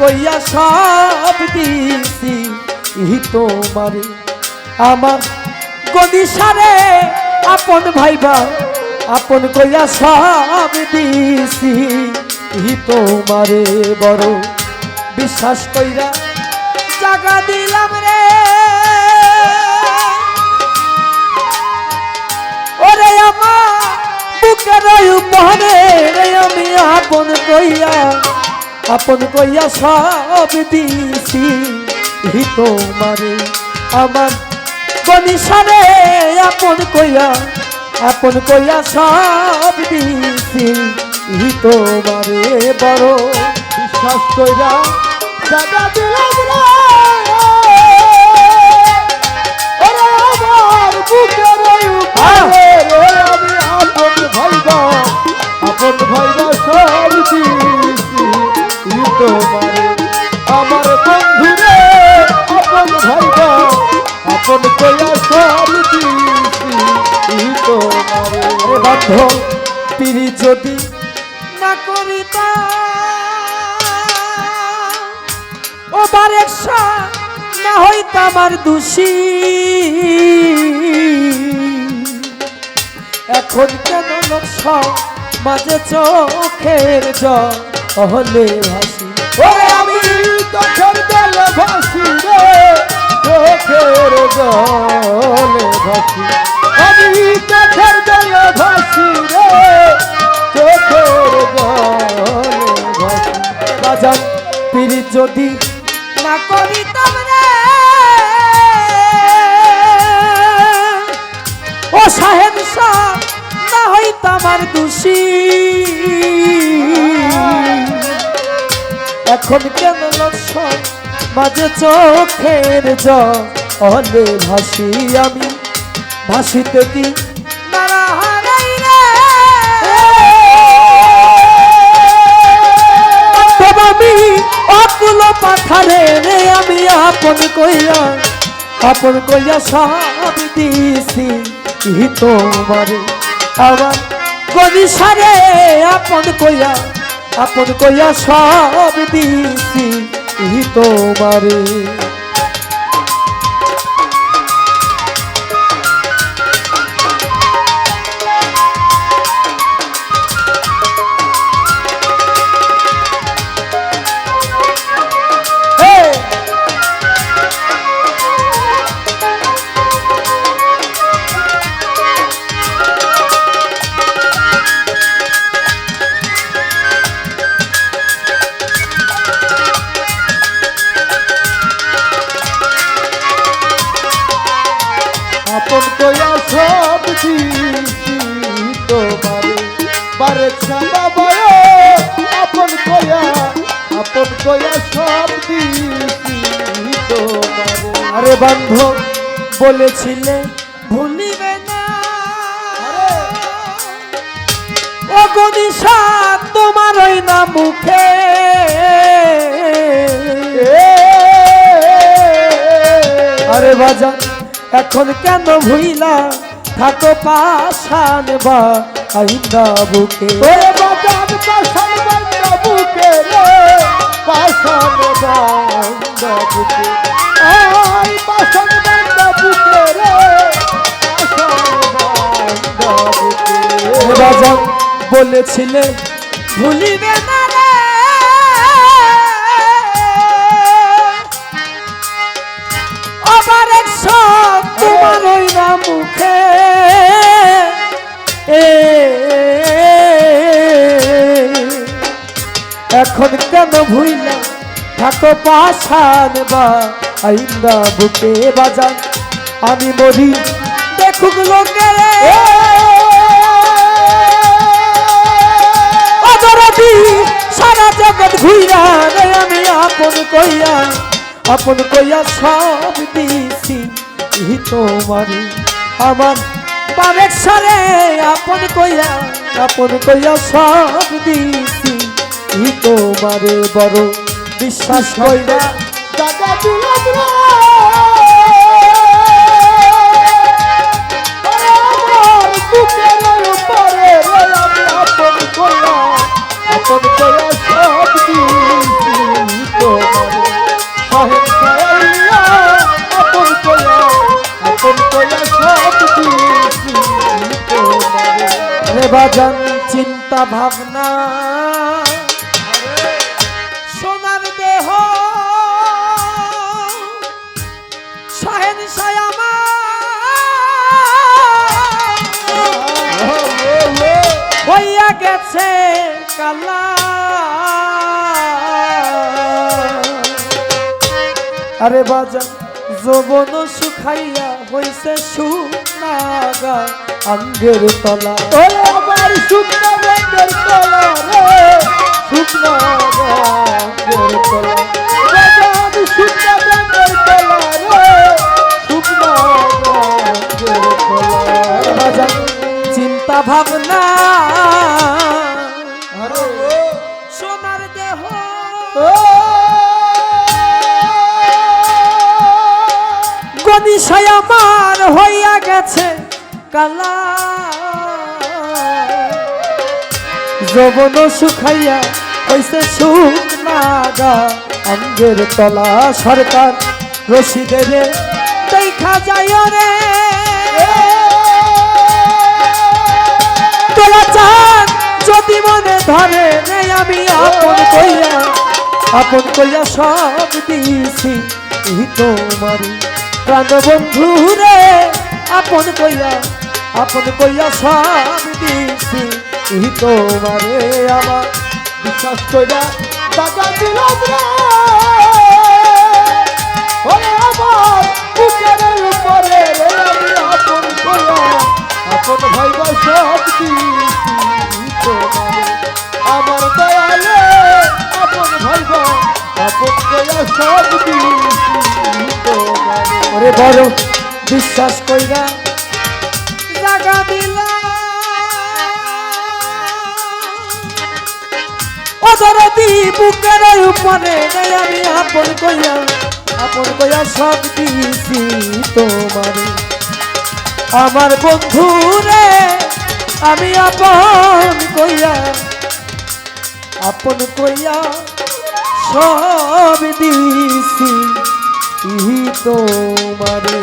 কইয়া সব দিছি তোমারে। আমার গদিসারে আপন ভাইবা, আপন কইয়া সব দিছি তোমারে বড় বিশ্বাস কইরা জাগা দিলাম রে। ওরে আমার বুকের উপরে রে, আমি আপন কইয়া আপন কইয়া সব দিছি। তোমারে, আমার কনিসারে আপন কইয়া আপন কইয়া সব দিছি। তোমারে, বড় বিশ্বাস কইরা দাদা দিলাম। বান্ধব পিরি যদি না করিতা ও বারেকশা না হইতা আমার দোষী। এখন কেন নকশা মাঝে চোখের জল হলে ভাসি। আমি যদি না করিতাম রে ও সাহেব শাহ না হইতাম আর দোষী। এখন কেন লক্ষণ মাঝে চোখের জলে ভাসি আমি? ভাসিতে কি অকুল পাথারে রে, আমি আপন কইয়া আপন কইয়া সব দিছি। তোমারে কবি সারে আপন কইয়া আপন কইয়া সব দিছি। তোমারে তোমারে বারে ছাড়া বয় আপন কইয়া আপন কইয়া সব দিছি তোমারে আরে বান্ধব বলেছিলে ভুলিবে না। ও গনিশা তোমার ওই না মুখে। আরে বাজান এখন কেন ভুইলা? থাকো পাশান বা আইন্দা বুকে। ওরে বাজান পাশান বান্দা বুকে রে। পাশান বান্দা বুকে। আই পাশান বান্দা বুকে রে। বাজান বলেছিলে ভুলিবে না মুখে। এখন কেন ভুইলা থাকো পাশান বা আইন্দা বুকে বাজান। আমি মরি, দেখুক লোকে। অজরতি সারা জগৎ ঘুইরা রে আমি আপন কইয়া। আপন কইয়া সব দিছি তোমারে আমার বারেক সারে আপন কইয়া আপন কইয়া সব দিছি। ই তোমারে বড় বিশ্বাস কইরা। টাকা দিলাম রে! আমার বুকের উপরে রে আমি বাজান চিন্তা ভাবনা। সোনার দেহ। শাহেন সায়ামা হইয়া গেছে কালা। আরে বাজান, যৌবন সুখাইয়া হইছে সুনাগা। আঙ্গের তলা। ওরে আমার শুকনো রঙের তলা রে শুকনো রঙের তলা। বাজান শুকনো রঙের তলা রে শুকনো রঙের তলা। বাজান চিন্তা ভাবনা। সোনার দেহ। গনিশায় আমার হইয়া গেছে। কালা। যবন সুখাইয়া হইছে সুখ নাগা অঙ্গের তলা সরকার রশিদের দেখা যায় রে। তোলা চান যদি মনে ধরে রে, আমি আপন কইয়া আপন কইয়া সব এই তোমারি প্রাণ বন্ধু রে, আপন কইয়া আপন কইয়া সব দিছি, এই তোমারে আমার বিশ্বাস কইরা টাকা দিলাম রে। আমার বুকের উপরে আমি আপন কইয়া, আপন ভাইবা সব দিছি তোমারে আমার দয়ালে আপন ভাইবা আপন কইয়া সব দিছি তোমারে ওরে বড়, বিশ্বাস কইরা অজরদি বুকের উপরে আমি আপন কইয়া আপন কইয়া সব দিছি তোমারে। আমার বন্ধু রে আমি আপন কইয়া আপন কইয়া সব দিছি তোমারে।